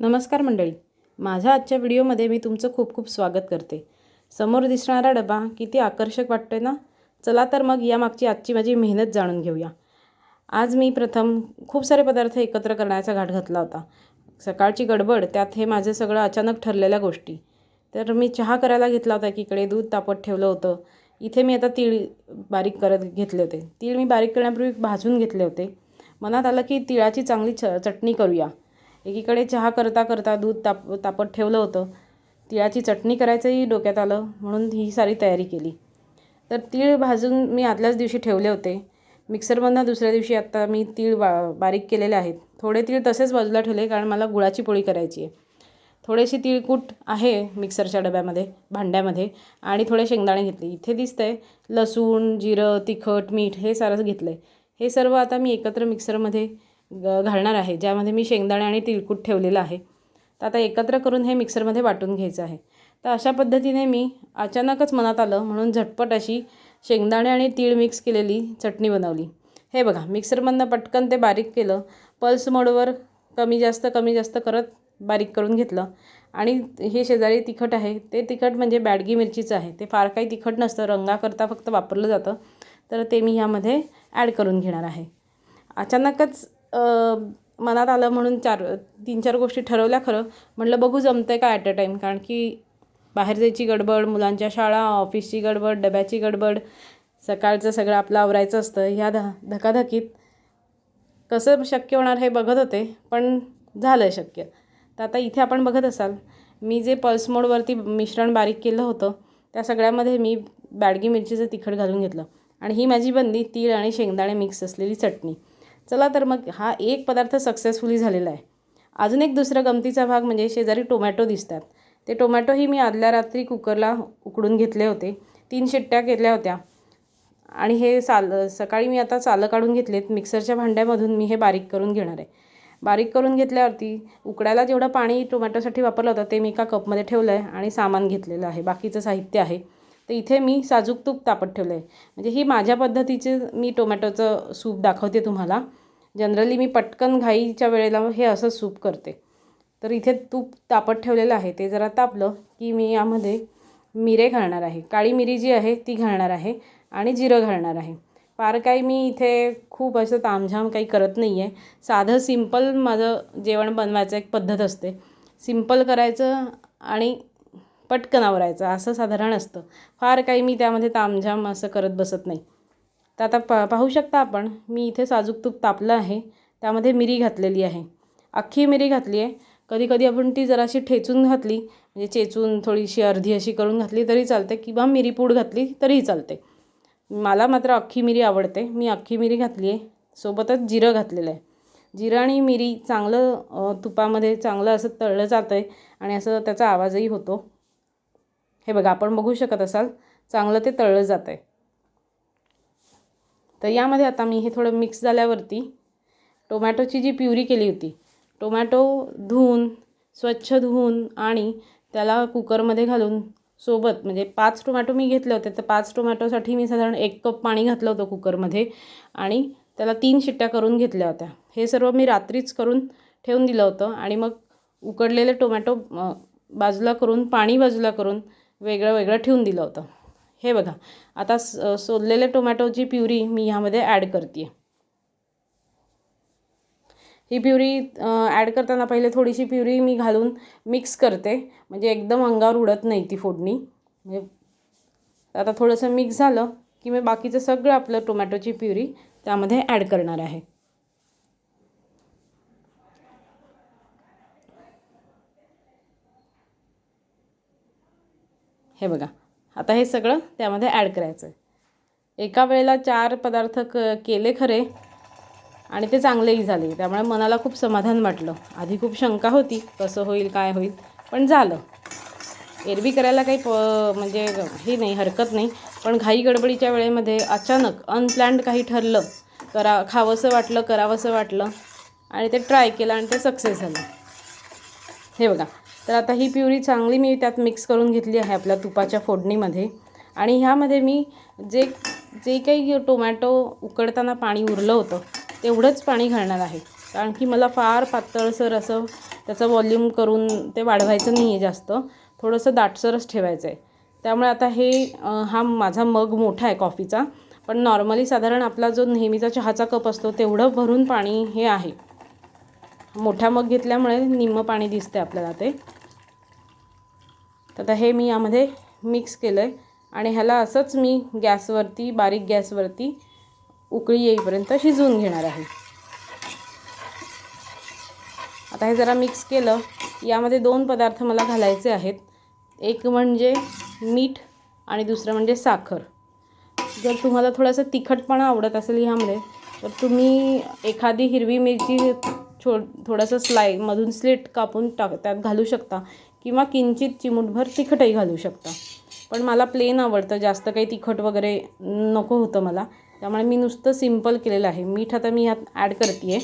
नमस्कार मंडळी. माझ्या आजच्या व्हिडिओमध्ये मी तुमचं खूप खूप स्वागत करते. समोर दिसणारा डबा किती आकर्षक वाटतोय ना? चला तर मग या मागची आजची माझी मेहनत जाणून घेऊया. आज मी प्रथम खूप सारे पदार्थ एकत्र करण्याचा घाट घातला होता. सकाळची गडबड त्यात हे माझं सगळं अचानक ठरलेल्या गोष्टी. तर मी चहा करायला घेतला होता एकीकडे दूध तापत ठेवलं होतं. इथे मी आता तीळ बारीक करत घेतले होते. तीळ मी बारीक करण्यापूर्वी भाजून घेतले होते. मनात आलं की तिळाची चांगली च चटणी करूया. एकीकडे चहा करता करता दूध ताप तापत ठेवलं होतं. तिळाची चटणी करायचंही डोक्यात आलं म्हणून ही सारी तयारी केली. तर तीळ भाजून मी आदल्याच दिवशी ठेवले होते. मिक्सरमधनं दुसऱ्या दिवशी आत्ता मी तीळ बा बारीक केलेले आहेत. थोडे तीळ तसेच बाजूला ठेवले कारण मला गुळाची पोळी करायची आहे. थोडेशी तिळकूट आहे मिक्सरच्या डब्यामध्ये भांड्यामध्ये आणि थोडे शेंगदाणे घेतले. इथे दिसतंय लसूण जिरं तिखट मीठ हे सारंच घेतलं आहे हे सर्व आता मी एकत्र मिक्सरमध्ये ग घालणार आहे ज्यामध्ये मी शेंगदाणे आणि तिळकूट ठेवलेलं आहे. तर आता एकत्र करून हे मिक्सरमध्ये वाटून घ्यायचं आहे. तर अशा पद्धतीने मी अचानकच मनात आलं म्हणून झटपट अशी शेंगदाणे आणि तीळ मिक्स केलेली चटणी बनवली. हे बघा मिक्सरमधनं पटकन ते बारीक केलं पल्स मोडवर कमी जास्त कमी जास्त करत बारीक करून घेतलं. आणि हे शेजारी तिखट आहे ते तिखट म्हणजे बॅडगी मिरचीचं आहे. ते फार काही तिखट नसतं रंगाकरता फक्त वापरलं जातं. तर ते मी ह्यामध्ये ॲड करून घेणार आहे. अचानकच मनात आलं म्हणून चार तीन चार गोष्टी ठरवल्या खरं. म्हटलं बघू जमतं आहे का ॲट अ टाईम कारण की बाहेर जायची गडबड मुलांच्या शाळा ऑफिसची गडबड डब्याची गडबड सकाळचं सगळं आपलं आवरायचं असतं. ह्या ध धकाधकीत कसं शक्य होणार हे बघत होते पण झालं शक्य. तर आता इथे आपण बघत असाल मी जे पल्स मोडवरती मिश्रण बारीक केलं होतं त्या सगळ्यामध्ये मी बॅडगी मिरचीचं तिखट घालून घेतलं. आणि ही माझी बनली तीळ आणि शेंगदाणे मिक्स असलेली चटणी. चला तर मग हा एक पदार्थ सक्सेसफुली झालेला आहे. अजून एक दुसरा गमतीचा भाग म्हणजे शेजारी टोमॅटो दिसतात. ते टोमॅटोही मी आदल्या रात्री कुकरला उकडून घेतले होते. तीन शिट्ट्या केल्या होत्या. आणि हे साल सकाळी मी आता सालं काढून घेतलेत. मिक्सरच्या भांड्यामधून मी हे बारीक करून घेणार आहे. बारीक करून घेतल्यावरती उकडायला जेवढं पाणी टोमॅटोसाठी वापरलं होतं ते मी एका कपमध्ये ठेवलं आहे आणि सामान घेतलेलं आहे. बाकीचं साहित्य आहे. तर इथे मी साजूक तूप तापत ठेवलं आहे म्हणजे ही माझ्या पद्धतीचे मी टोमॅटोचं सूप दाखवते तुम्हाला. जनरली मी पटकन घाईच्या वेळेला हे असं सूप करते. तर इथे तूप तापत ठेवलेलं आहे. ते जरा तापलं की मी यामध्ये मिरे घालणार आहे. काळी मिरी जी आहे ती घालणार आहे आणि जिरं घालणार आहे. फार काही मी इथे खूप असं तामझाम काही करत नाही आहे साधं सिंपल माझं जेवण बनवायचं एक पद्धत असते. सिंपल करायचं आणि पटकन आवरायचं. असं साधारण असतं. फार काही मी त्यामध्ये तामझाम असं करत बसत नाही. तर आता पा पाहू शकता आपण मी इथे साजूक तूप तापलं आहे त्यामध्ये मिरी घातलेली आहे. अख्खी मिरी घातली आहे. कधी कधी आपण ती जराशी ठेचून घातली म्हणजे चेचून थोडीशी अर्धी अशी करून घातली तरी चालते किंवा मिरी पूड घातली तरीही चालते. मला मात्र अख्खी मिरी आवडते. मी अख्खी मिरी घातली आहे. सोबतच जिरं घातलेलं आहे. जिरं आणि मिरी चांगलं तुपामध्ये चांगलं असं तळलं जातं आहे आणि असं त्याचा आवाजही होतो. हे बघा आपण बघू शकत असाल चांगलं ते तळलं जातं आहे तर यामध्ये आता मी हे थोडं मिक्स झाल्यावरती टोमॅटोची जी प्युरी केली होती टोमॅटो धुवून स्वच्छ धुवून आणि त्याला कुकरमध्ये घालून सोबत म्हणजे पाच टोमॅटो मी घेतले होते तर पाच टोमॅटोसाठी मी साधारण एक कप पाणी घातलं होतं कुकरमध्ये आणि त्याला तीन शिट्ट्या करून घेतल्या होत्या. हे सर्व मी रात्रीच करून ठेवून दिलं होतं आणि मग उकडलेले टोमॅटो बाजूला करून पाणी बाजूला करून वेगळं वेगळं ठेवून दिलं होतं. हे बघा आता स सोललेले टोमॅटोची प्युरी मी ह्यामध्ये ॲड करते आहे ही प्युरी ॲड करताना पहिले थोडीशी प्युरी मी घालून मिक्स करते. म्हणजे एकदम अंगावर उडत नाही ती फोडणी. म्हणजे आता थोडंसं मिक्स झालं की मी बाकीचं सगळं आपलं टोमॅटोची प्युरी त्यामध्ये ॲड करणार आहे. हे बघा आता हे सगळं त्यामध्ये ॲड करायचं आहे एका वेळेला चार पदार्थ क केले खरे आणि ते चांगलेही झाले. त्यामुळे मनाला खूप समाधान वाटलं. आधी खूप शंका होती कसं होईल काय होईल पण झालं. एरवी करायला काही प म्हणजे हे नाही हरकत नाही. पण घाई गडबडीच्या वेळेमध्ये अचानक अनप्लॅन्ड काही ठरलं करा खावंसं वाटलं करावंसं वाटलं आणि ते ट्राय केलं आणि ते सक्सेस झालं. हे बघा. तर आता ही प्युरी चांगली मी त्यात मिक्स करून घेतली आहे आपल्या तुपाच्या फोडणीमध्ये. आणि ह्यामध्ये मी जे जे काही टोमॅटो उकडताना पाणी उरलं होतं तेवढंच पाणी घालणार आहे. कारण की मला फार पातळसर असं त्याचं वॉल्यूम करून ते वाढवायचं नाही आहे जास्त. थोडंसं दाटसरच ठेवायचं आहे त्यामुळे आता हे हा माझा मग मोठा आहे कॉफीचा पण नॉर्मली साधारण आपला जो नेहमीचा चहाचा कप असतो तेवढं भरून पाणी हे आहे. मोठा मग घेतल्यामुळे निम्म पाणी दिसते आपल्याला ते. तर आता हे मी यामध्ये मिक्स केलं आहे आणि ह्याला असंच मी गॅसवरती बारीक गॅसवरती उकळी येईपर्यंत शिजवून घेणार आहे. आता हे जरा मिक्स केलं. यामध्ये दोन पदार्थ मला घालायचे आहेत. एक म्हणजे मीठ आणि दुसरं म्हणजे साखर. जर तुम्हाला थोडंसं तिखटपणा आवडत असेल ह्यामध्ये तर तुम्ही एखादी हिरवी मिरची छो थोडंसं स्लाय मधून स्लिट कापून टाक त्यात घालू शकता. किंवा किंचित चिमूटभर तिखटही घालू शकता. पण मला प्लेन आवडतं. जास्त काही तिखट वगैरे नको होतं मला. त्यामुळे मी नुसतं सिंपल केलेलं आहे. मीठ आता मी ह्यात ॲड करते आहे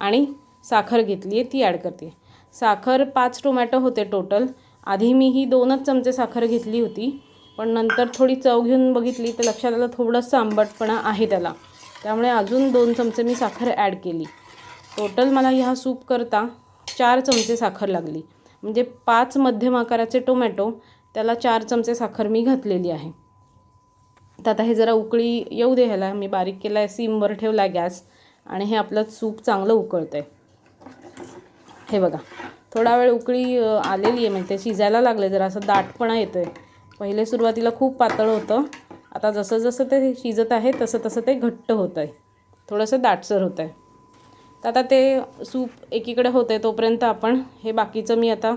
आणि साखर घेतली आहे ती ॲड करते साखर पाच टोमॅटो होते टोटल आधी मी ही दोनच चमचे साखर घेतली होती. पण नंतर थोडी चव घेऊन बघितली तर लक्षात आलं थोडंसं आंबटपणा आहे त्याला. त्यामुळे अजून दोन चमचे मी साखर ॲड केली. टोटल मला ह्या सूप करता चार चमचे साखर लागली. म्हणजे पाच मध्यम आकाराचे टोमॅटो त्याला चार चमचे साखर मी घातलेली आहे. तर आता हे जरा उकळी येऊ दे ह्याला. मी बारीक केला आहे सिमवर ठेवला आहे गॅस आणि हे आपलं सूप चांगलं उकळतं आहे हे बघा थोडा वेळ उकळी आलेली आहे म्हणजे ते शिजायला लागले जरा असं दाटपणा येतो आहे पहिले सुरुवातीला खूप पातळ होतं. आता जसं जसं ते शिजत आहे तसं तसं ते घट्ट होतं आहे थोडंसं दाटसर होतं आहे तर आता ते सूप एकीकडे होते तोपर्यंत आपण हे बाकीचं मी आता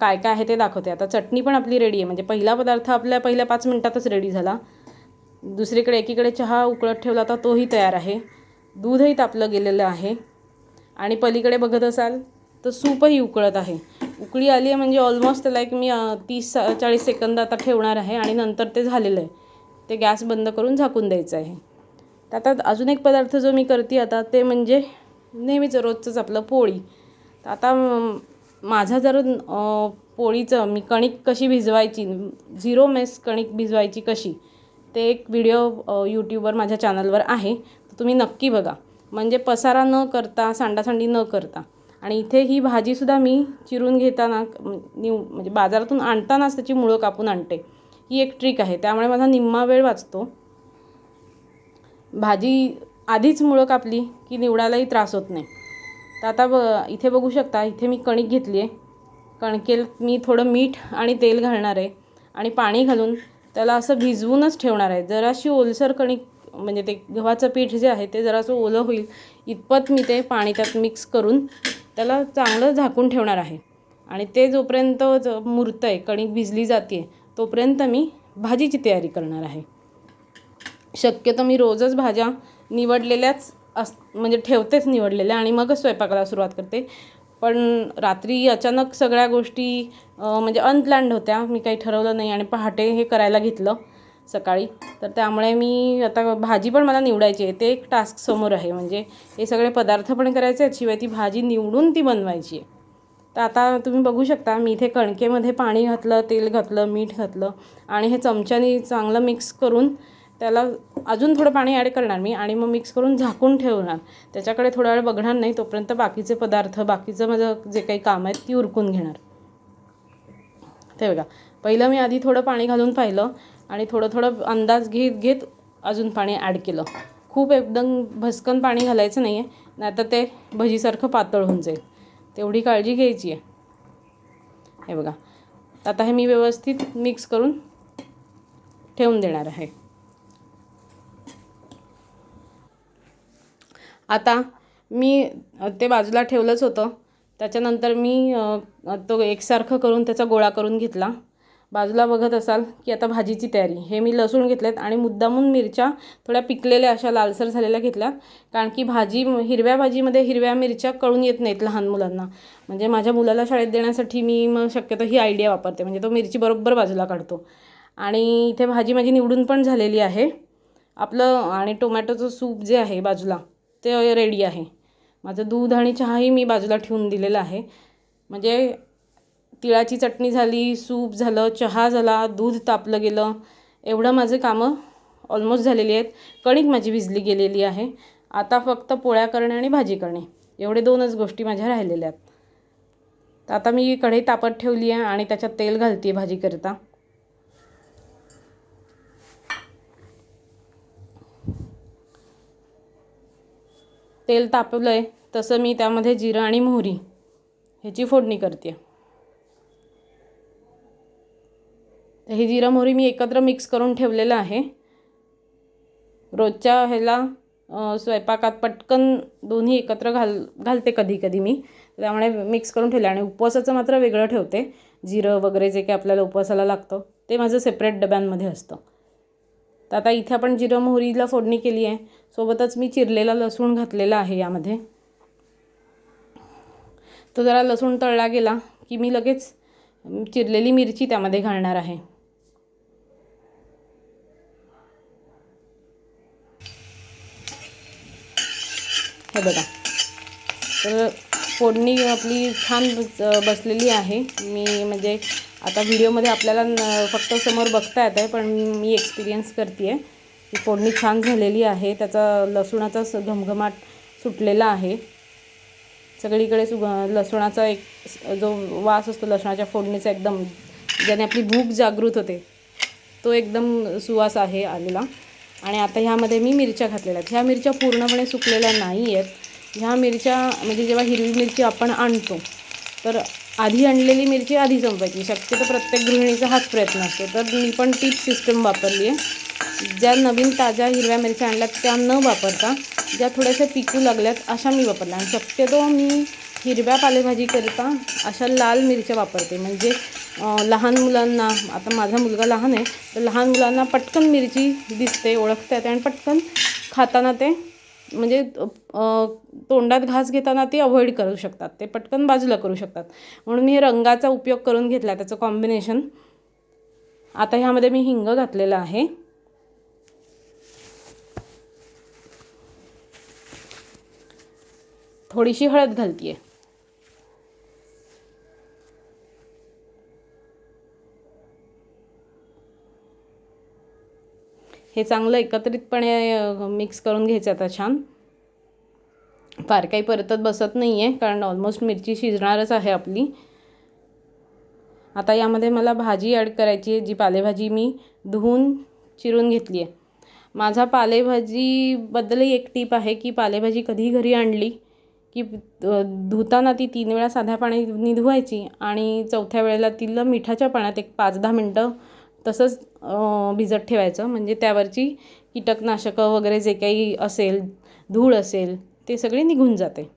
काय काय आहे ते दाखवते. आता चटणी पण आपली रेडी आहे. म्हणजे पहिला पदार्थ आपल्या पहिल्या पाच मिनटातच रेडी झाला. दुसरीकडे एकीकडे चहा उकळत ठेवला होता तोही तयार आहे. दूधही तापलं गेलेलं आहे. आणि पलीकडे बघत असाल तर सूपही उकळत आहे. उकळी आली आहे म्हणजे ऑलमोस्ट त्याला एक मी तीस चाळीस सेकंद आता ठेवणार आहे आणि नंतर ते झालेलं आहे. ते गॅस बंद करून झाकून द्यायचं आहे. त्यात आता अजून एक पदार्थ जो मी करते आता ते म्हणजे नेहमीचं रोजचंच आपलं पोळी. तर आता माझा जर पोळीचं मी कणिक कशी भिजवायची झिरो मेस कणिक भिजवायची कशी ते एक व्हिडिओ यूट्यूबवर माझ्या चॅनलवर आहे. तर तुम्ही नक्की बघा. म्हणजे पसारा न करता सांडासांडी न करता. आणि इथे ही भाजीसुद्धा मी चिरून घेताना निव म्हणजे बाजारातून आणतानाच त्याची मुळं कापून आणते. ही एक ट्रिक आहे. त्यामुळे माझा निम्मा वेळ वाचतो. भाजी आधीच मुळं कापली की निवडायलाही त्रास होत नाही. तर आता ब इथे बघू शकता इथे मी कणिक घेतली आहे. कणकेत मी थोडं मीठ आणि तेल घालणार आहे आणि पाणी घालून त्याला असं भिजवूनच ठेवणार आहे. जराशी ओलसर कणिक म्हणजे ते गव्हाचं पीठ जे आहे ते जरासं ओलं होईल. इतपत मी ते पाणी त्यात मिक्स करून त्याला चांगलं झाकून ठेवणार आहे. आणि ते जोपर्यंत ज मुरतं आहे कणिक भिजली जाते तोपर्यंत मी भाजीची तयारी करणार आहे. शक्यतो मी रोजच भाज्या निवडलेल्याच अस म्हणजे ठेवतेच निवडलेल्या आणि मगच स्वयंपाकाला सुरुवात करते. पण रात्री अचानक सगळ्या गोष्टी म्हणजे अनप्लॅन्ड होत्या. मी काही ठरवलं नाही आणि पहाटे हे करायला घेतलं सकाळी. तर त्यामुळे मी आता भाजी पण मला निवडायची आहे. ते एक टास्क समोर आहे. म्हणजे हे सगळे पदार्थ पण करायचे आहेत शिवाय ती भाजी निवडून ती बनवायची आहे. तर आता तुम्ही बघू शकता मी इथे कणकेमध्ये पाणी घातलं तेल घातलं मीठ घातलं आणि हे चमच्याने चांगलं मिक्स करून त्याला अजून थोडं पाणी ॲड करणार मी आणि मग मिक्स करून झाकून ठेवणार. त्याच्याकडे थोडा वेळ बघणार नाही तोपर्यंत बाकीचे पदार्थ बाकीचं माझं जे काही काम आहेत ती उरकून घेणार. ते बघा. पहिलं मी आधी थोडं पाणी घालून पाहिलं आणि थोडं थोडं अंदाज घेत घेत अजून पाणी ॲड केलं. खूप एकदम भस्कन पाणी घालायचं नाही आहे नाहीतर ते भजीसारखं पातळ होऊन जाईल. तेवढी काळजी घ्यायची आहे. हे बघा. आता हे मी व्यवस्थित मिक्स करून ठेवून देणार आहे. आता मी ते बाजूला ठेवलंच होतं. त्याच्यानंतर मी तो एकसारखं करून त्याचा गोळा करून घेतला. बाजूला बघत असाल की आता भाजीची तयारी. हे मी लसूण घेतलेत आणि मुद्दामून मिरच्या थोड्या पिकलेल्या अशा लालसर झालेल्या घेतल्या कारण की भाजी हिरव्या भाजीमध्ये हिरव्या मिरच्या कळून येत नाहीत लहान मुलांना. म्हणजे माझ्या मुलाला शाळेत देण्यासाठी मी मग शक्यतो ही आयडिया वापरते. म्हणजे तो मिरची बरोबर बाजूला काढतो. आणि इथे भाजी माझी निवडून पण झालेली आहे. आपलं आणि टोमॅटोचं सूप जे आहे बाजूला ते रेडी आहे. माझं दूध आणि चहाही मी बाजूला ठेवून दिलेला आहे. म्हणजे तिळाची चटणी झाली सूप झालं चहा झाला दूध तापलं गेलं एवढं माझे कामं ऑलमोस्ट झालेली आहेत. कणिक माझी भिजली गेलेली आहे. आता फक्त पोळ्या करणे आणि भाजी करणे. एवढे दोनच गोष्टी माझ्या राहिलेल्या आहेत. तर आता मी कढई तापत ठेवली आहे आणि त्याच्यात तेल घालते आहे भाजी करता तेल तापलं आहे तसं मी त्यामध्ये जिरं आणि मोहरी ह्याची फोडणी करते. तर हे जिरं मोहरी मी एकत्र मिक्स करून ठेवलेलं आहे. रोजच्या ह्याला स्वयंपाकात पटकन दोन्ही एकत्र घाल घालते कधी कधी मी. त्यामुळे मिक्स करून ठेवले आणि उपवासाचं मात्र वेगळं ठेवते. जिरं वगैरे जे काही आपल्याला उपवासाला लागतं ते माझं सेपरेट डब्यांमध्ये असतं. तर आता इथे आपण जिरं मोहरीला फोडणी केली आहे. सोबतच मी चिरलेला लसूण घातलेला आहे यामध्ये. तो जरा लसूण तळला गेला की मी लगेच चिरलेली मिरची त्यामध्ये घालणार आहे. हे बघा. तर फोडणी आपली छान बसलेली आहे. मी म्हणजे आता व्हिडिओमध्ये आपल्याला न- फक्त समोर बघता येत आहे पण मी एक्सपिरियन्स करते आहे फोडणी छान झालेली आहे. त्याचा लसूणाचा स- घमघमाट सुटलेला आहे. सगळीकडे सुग लसूणाचा एक जो वास असतो लसणाच्या फोडणीचा एकदम ज्याने आपली भूक जागृत होते तो एकदम सुवास आहे आलेला. आणि आता ह्यामध्ये मी मिरच्या घातलेल्या आहेत. ह्या मिरच्या पूर्णपणे सुकलेल्या नाही आहेत ह्या मिरच्या म्हणजे जेव्हा हिरवी मिरची आपण आणतो तर आधी आणलेली मिरची आधी संपायची शक्यतो प्रत्येक गृहिणीचा हाच प्रयत्न असतो. तर मी पण तीच सिस्टम वापरली आहे. ज्या नवीन ताज्या हिरव्या मिरच्या आणल्यात त्या न वापरता ज्या थोड्याशा पिकू लागल्यात अशा मी वापरल्या. आणि शक्यतो मी हिरव्या पालेभाजी करता अशा लाल मिरच्या वापरते. म्हणजे लहान मुलांना आता माझा मुलगा लहान आहे तर लहान मुलांना पटकन मिरची दिसते ओळखता येते आणि पटकन खाताना ते म्हणजे तोंडात घास घेताना ते अवॉइड करू शकतात. ते पटकन बाजूला करू शकतात. म्हणून मी रंगाचा उपयोग करून घेतला त्याचं कॉम्बिनेशन. आता ह्यामध्ये मी हिंग घातलेलं आहे. थोडीशी हळद घालते आहे हे चांगलं एकत्रितपणे मिक्स करून घ्यायचं आता छान. फार काही परतत बसत नाही आहे कारण ऑलमोस्ट मिरची शिजणारच आहे आपली. आता यामध्ये मला भाजी ॲड करायची आहे जी पालेभाजी मी धुवून चिरून घेतली आहे. माझा पालेभाजीबद्दलही एक टीप आहे की पालेभाजी कधी घरी आणली की धुताना ती तीन वेळा साध्या पाण्याने धुवायची आणि चौथ्या वेळेला तिला मिठाच्या पाण्यात एक पाच दहा मिनटं तसंच भिजत ठेवायचं. म्हणजे त्यावरची कीटकनाशकं वगैरे जे काही असेल धूळ असेल ते सगळे निघून जाते.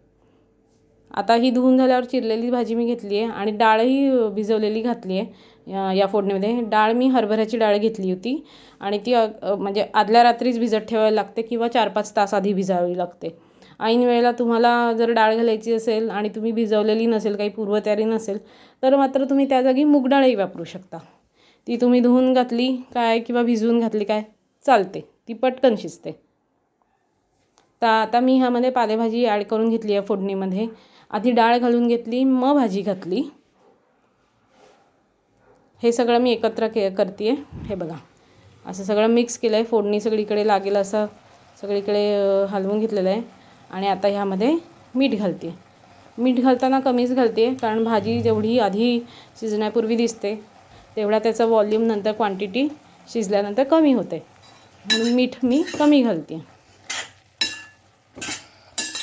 आता ही धुवून झाल्यावर चिरलेली भाजी मी घेतली आहे आणि डाळही भिजवलेली घातली आहे या- या फोडणीमध्ये. डाळ मी हरभऱ्याची डाळ घेतली होती आणि ती म्हणजे आदल्या रात्रीच भिजत ठेवायला लागते किंवा चार पाच तास आधी भिजावी लागते. ऐन वेळेला तुम्हाला जर डाळ घालायची असेल आणि तुम्ही भिजवलेली नसेल काही पूर्वतयारी नसेल तर मात्र तुम्ही त्या जागी मूग डाळही वापरू शकता. ती तुम्ही धुवून घातली काय किंवा भिजवून घातली काय? चालते. ती पटकन शिजते. तर आता मी ह्यामध्ये पालेभाजी ॲड करून घेतली आहे फोडणीमध्ये. आधी डाळ घालून घेतली मग भाजी घातली. हे सगळं मी एकत्र के करते आहे हे बघा. असं सगळं मिक्स केलं आहे फोडणी सगळीकडे लागेल असं सगळीकडे हलवून घेतलेलं आहे. आणि आता ह्यामध्ये मीठ घालते मीठ घालताना कमीच घालते कारण भाजी जेवढी आधी शिजण्यापूर्वी दिसते तेवढा त्याचा वॉल्यूम नंतर क्वांटिटी शिजल्यानंतर कमी होते. म्हणून मीठ मी कमी घालते.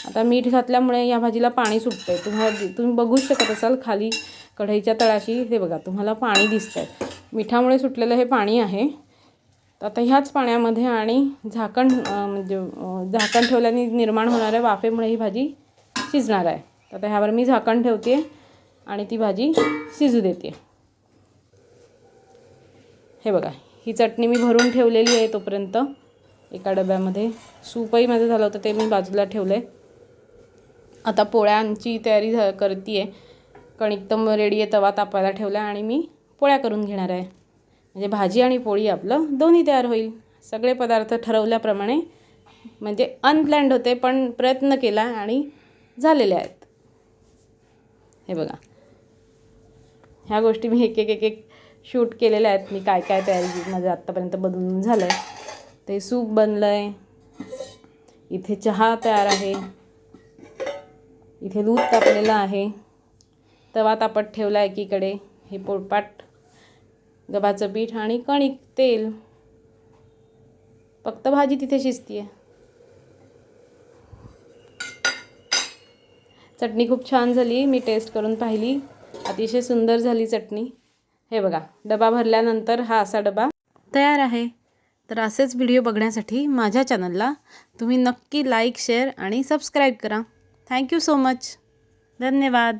आता मीठ घातल्यामुळे या भाजीला पाणी सुटतं आहे तुम्हाला तुम्ही बघू शकत असाल खाली कढईच्या तळाशी. हे बघा तुम्हाला पाणी दिसतं आहे मिठामुळे सुटलेलं हे पाणी आहे. तर आता ह्याच पाण्यामध्ये आणि झाकण म्हणजे झाकण ठेवल्याने निर्माण होणाऱ्या वाफेमुळे ही भाजी शिजणार आहे. तर आता ह्यावर मी झाकण ठेवते आणि ती भाजी शिजू देते. हे बघा ही चटणी मी भरून ठेवलेली आहे तोपर्यंत. एका डब्यामध्ये. सूपही माझं झालं होतं ते मी बाजूला ठेवलं आहे आता पोळ्यांची तयारी झा करते आहे कणिक तर रेडी आहे तवा तापायला ठेवला आणि मी पोळ्या करून घेणार आहे. म्हणजे भाजी आणि पोळी आपलं दोन्ही तयार होईल. सगळे पदार्थ ठरवल्याप्रमाणे म्हणजे अनप्लॅन्ड होते पण प्रयत्न केला आणि झालेले आहेत. हे बघा. ह्या गोष्टी मी एक एक एक एक शूट केलेले आहेत. मी काय काय तयारी माझं आत्तापर्यंत बदलून झालं आहे ते सूप बनलं आहे इथे चहा तयार आहे. इथे दूध तापलेलं आहे. तवा तापत ठेवला आहे एकीकडे. हे पोळपाट गव्हाचं पीठ आणि कणिक तेल. फक्त भाजी तिथे शिजती आहे चटणी खूप छान झाली. मी टेस्ट करून पाहिली. अतिशय सुंदर झाली चटणी. हे बघा डबा भरल्यानंतर हा असा डबा तयार आहे. तर असेच व्हिडिओ बघण्यासाठी माझ्या चॅनलला तुम्ही नक्की लाईक शेअर आणि सबस्क्राईब करा. Thank you so much. धन्यवाद.